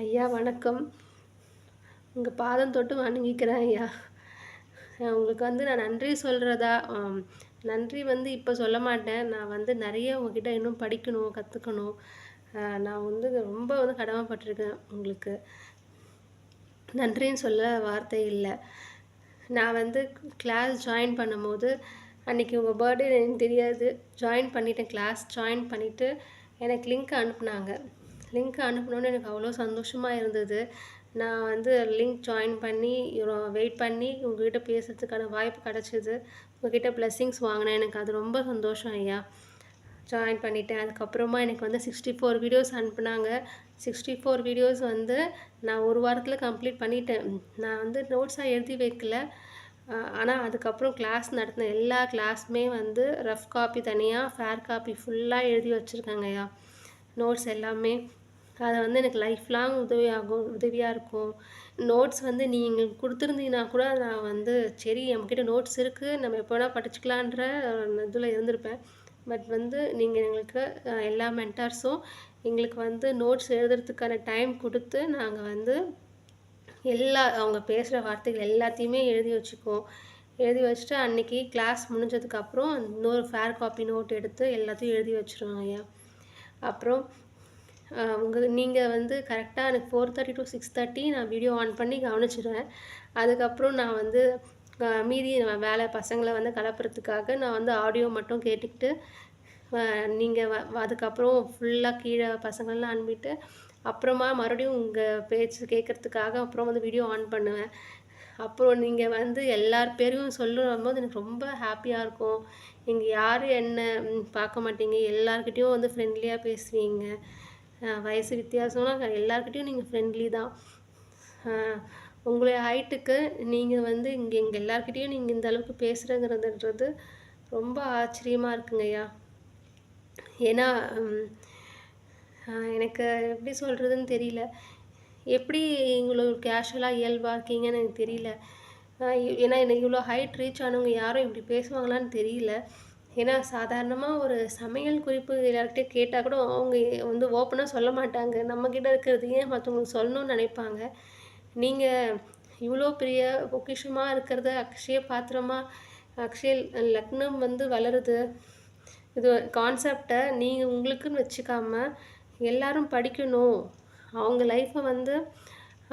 ஐயா வணக்கம். உங்கள் பாதம் தொட்டு வணங்கிக்கிறேன் ஐயா. உங்களுக்கு வந்து நான் நன்றி சொல்கிறதா நன்றி வந்து இப்போ சொல்ல மாட்டேன். நான் வந்து நிறைய உங்ககிட்ட இன்னும் படிக்கணும் கற்றுக்கணும் நான் வந்து ரொம்ப வந்து கடமைப்பட்டிருக்கேன் உங்களுக்கு. நன்றின்னு சொல்ல வார்த்தை இல்லை. நான் வந்து கிளாஸ் ஜாயின் பண்ணும்போது அன்றைக்கி உங்கள் பர்த்டே எனக்கு தெரியாது ஜாயின் பண்ணிவிட்டேன் கிளாஸ் ஜாயின் பண்ணிவிட்டு எனக்கு லிங்க் அனுப்புனாங்க. லிங்க் அனுப்பினோன்னு எனக்கு அவ்வளோ சந்தோஷமாக இருந்தது. நான் வந்து லிங்க் ஜாயின் பண்ணி வெயிட் பண்ணி உங்ககிட்ட பேசுகிறதுக்கான வாய்ப்பு கிடச்சிது. உங்ககிட்ட ப்ளஸ்ஸிங்ஸ் வாங்கினேன். எனக்கு அது ரொம்ப சந்தோஷம் ஐயா. ஜாயின் பண்ணிட்டேன். அதுக்கப்புறமா எனக்கு வந்து சிக்ஸ்டி ஃபோர் வீடியோஸ் அனுப்புனாங்க. சிக்ஸ்டி ஃபோர் வீடியோஸ் வந்து நான் ஒரு வாரத்தில் கம்ப்ளீட் பண்ணிட்டேன். நான் வந்து நோட்ஸாக எழுதி வைக்கல. ஆனால் அதுக்கப்புறம் கிளாஸ் நடத்தின எல்லா கிளாஸுமே வந்து ரஃப் காப்பி தனியாக ஃபேர் காப்பி ஃபுல்லாக எழுதி வச்சுருக்காங்க ஐயா. நோட்ஸ் எல்லாமே. அதை வந்து எனக்கு லைஃப் லாங் உதவியாகும் உதவியாக இருக்கும். நோட்ஸ் வந்து நீங்கள் கொடுத்துருந்தீங்கன்னா கூட நான் வந்து சரி நம்மக்கிட்ட நோட்ஸ் இருக்குது நம்ம எப்போ வேணால் படிச்சுக்கலான்ற இதில் இருந்திருப்பேன். பட் வந்து நீங்கள் எங்களுக்கு எல்லா மென்டார்ஸும் எங்களுக்கு வந்து நோட்ஸ் எழுதுறதுக்கான டைம் கொடுத்து நாங்கள் வந்து எல்லா அவங்க பேசுகிற வார்த்தைகள் எல்லாத்தையுமே எழுதி வச்சுக்குவோம். எழுதி வச்சுட்டு அன்றைக்கி கிளாஸ் முடிஞ்சதுக்கப்புறம் இன்னொரு ஃபேர் காப்பி நோட் எடுத்து எல்லாத்தையும் எழுதி வச்சுருவாங்க ஐயா. அப்புறம் உங்கள் நீங்கள் வந்து கரெக்டாக எனக்கு four thirty to six thirty நான் வீடியோ ஆன் பண்ணி கவனிச்சிடுவேன் அதுக்கப்புறம் நான் வந்து மீதி வேலை பசங்களை வந்து கலப்புறதுக்காக நான் வந்து ஆடியோ மட்டும் கேட்டுக்கிட்டு நீங்கள் வ அதுக்கப்புறம் ஃபுல்லாக கீழே பசங்கள்லாம் அனுப்பிட்டு அப்புறமா மறுபடியும் உங்கள் பேச்சு கேட்குறதுக்காக அப்புறம் வந்து வீடியோ ஆன் பண்ணுவேன். அப்புறம் நீங்கள் வந்து எல்லார் பேரையும் சொல்லும் போது எனக்கு ரொம்ப ஹாப்பியாக இருக்கும். இங்கே யாரும் என்ன பார்க்க மாட்டீங்க. எல்லாருக்கிட்டேயும் வந்து ஃப்ரெண்ட்லியாக பேசுவீங்க. வயசு வித்தியாசம்னா எல்லாருக்கிட்டையும் நீங்கள் ஃப்ரெண்ட்லி தான். உங்களுடைய ஹைட்டுக்கு நீங்கள் வந்து இங்கே எங்கள் எல்லாருக்கிட்டேயும் நீங்கள் இந்த அளவுக்கு பேசுகிறங்கிறதுன்றது ரொம்ப ஆச்சரியமாக இருக்குங்கய்யா ஏன்னா எனக்கு எப்படி சொல்கிறதுன்னு தெரியல. எப்படி இவ்வளோ கேஷுவலாக இயல்பாக இருக்கீங்கன்னு எனக்கு தெரியல. ஏன்னா எனக்கு இவ்வளோ ஹைட் ரீச் ஆனவங்க யாரும் இப்படி பேசுவாங்களான்னு தெரியல. ஏன்னா சாதாரணமாக ஒரு சமையல் குறிப்பு எல்லார்கிட்டையும் கேட்டால் கூட அவங்க வந்து ஓப்பனாக சொல்ல மாட்டாங்க. நம்மக்கிட்ட இருக்கிறது ஏன் மற்றவங்களுக்கு சொல்லணும்னு நினைப்பாங்க. நீங்கள் இவ்வளோ பெரிய பொக்கிஷமாக இருக்கிறத அக்ஷய பாத்திரமாக அக்ஷய லக்னம் வந்து வளருது. இது கான்செப்டை நீங்கள் உங்களுக்குன்னு வச்சுக்காம எல்லாரும் படிக்கணும். அவங்க லைஃப்பை வந்து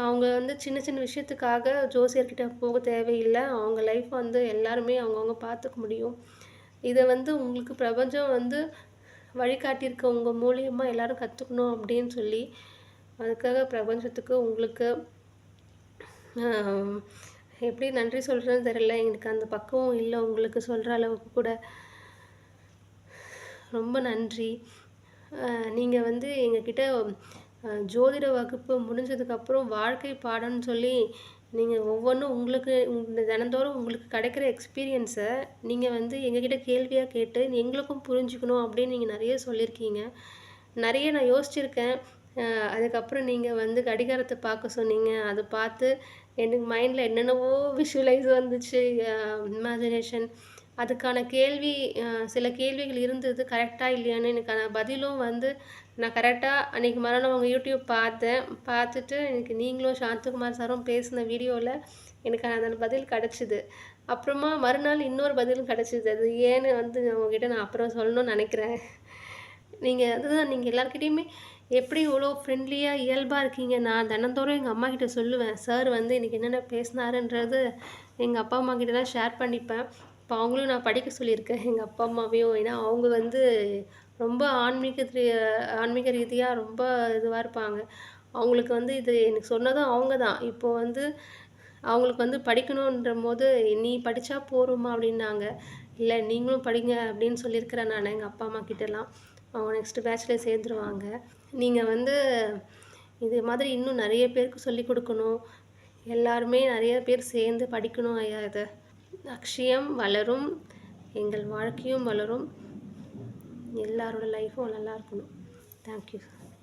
அவங்க வந்து சின்ன சின்ன விஷயத்துக்காக ஜோசியர்கிட்ட போக தேவையில்லை. அவங்க லைஃப் வந்து எல்லாருமே அவங்கவுங்க பார்த்துக்க முடியும். இதை வந்து உங்களுக்கு பிரபஞ்சம் வந்து வழிகாட்டியிருக்க உங்கள் மூலியமாக எல்லோரும் கற்றுக்கணும் அப்படின்னு சொல்லி அதுக்காக பிரபஞ்சத்துக்கு உங்களுக்கு எப்படி நன்றி சொல்கிறேன்னு தெரியல. எனக்கு அந்த பக்கம் இல்லை. உங்களுக்கு சொல்கிற அளவுக்கு கூட ரொம்ப நன்றி. நீங்கள் வந்து எங்ககிட்ட ஜோதிட வகுப்பு முடிஞ்சதுக்கப்புறம் வாழ்க்கை பாடம்னு சொல்லி நீங்கள் ஒவ்வொன்றும் உங்களுக்கு இந்த தினந்தோறும் உங்களுக்கு கிடைக்கிற எக்ஸ்பீரியன்ஸை நீங்கள் வந்து எங்ககிட்ட கேள்வியாக கேட்டு எங்களுக்கும் புரிஞ்சுக்கணும் அப்படின்னு நீங்கள் நிறைய சொல்லியிருக்கீங்க. நிறைய நான் யோசிச்சிருக்கேன். அதுக்கப்புறம் நீங்கள் வந்து கடிகாரத்தை பார்க்க சொன்னீங்க. அதை பார்த்து எனக்கு மைண்டில் என்னென்னவோ விஷுவலைஸ் வந்துச்சு. இமேஜினேஷன் அதுக்கான கேள்வி சில கேள்விகள் இருந்தது. கரெக்டாக இல்லையான்னு எனக்கான பதிலும் வந்து நான் கரெக்டாக அன்றைக்கி மறுநாள் உங்கள் யூடியூப் பார்த்தேன். பார்த்துட்டு எனக்கு நீங்களும் சாந்தகுமார் சாரும் பேசின வீடியோவில் எனக்கு அந்த பதில் கிடச்சிது. அப்புறமா மறுநாள் இன்னொரு பதிலும் கிடச்சிது. அது ஏன்னு வந்து உங்ககிட்ட நான் அப்புறம் சொல்லணும்னு நினைக்கிறேன். நீங்கள் அதுதான் நீங்கள் எல்லாருக்கிட்டேயுமே எப்படி இவ்வளோ ஃப்ரெண்ட்லியாக இயல்பாக இருக்கீங்க? நான் தினந்தோறும் எங்கள் அம்மா கிட்டே சொல்லுவேன். சார் வந்து இன்றைக்கி என்னென்ன பேசினாருன்றது எங்கள் அப்பா அம்மா கிட்டலாம் ஷேர் பண்ணிப்பேன். இப்போ அவங்களும் நான் படிக்க சொல்லியிருக்கேன். எங்கள் அப்பா அம்மாவையும். ஏன்னா அவங்க வந்து ரொம்ப ஆன்மீக ஆன்மீக ரீதியாக ரொம்ப இதுவாக இருப்பாங்க. அவங்களுக்கு வந்து இது எனக்கு சொன்னதும் அவங்க தான். இப்போது வந்து அவங்களுக்கு வந்து படிக்கணுன்ற போது நீ படித்தா போருமா அப்படின்னாங்க. இல்லை நீங்களும் படிங்க அப்படின்னு சொல்லியிருக்கிறேன் நான் எங்கள் அப்பா அம்மா கிட்டலாம். அவங்க நெக்ஸ்ட்டு பேட்சில் சேர்ந்துருவாங்க. நீங்கள் வந்து இது மாதிரி இன்னும் நிறைய பேருக்கு சொல்லி கொடுக்கணும். எல்லாருமே நிறைய பேர் சேர்ந்து படிக்கணும் ஐயா இதை. அக்ஷயம் வளரும் எங்கள் வாழ்க்கையும் வளரும். எல்லாரோட லைஃப்பும் நல்லா இருக்கணும். தேங்க்யூ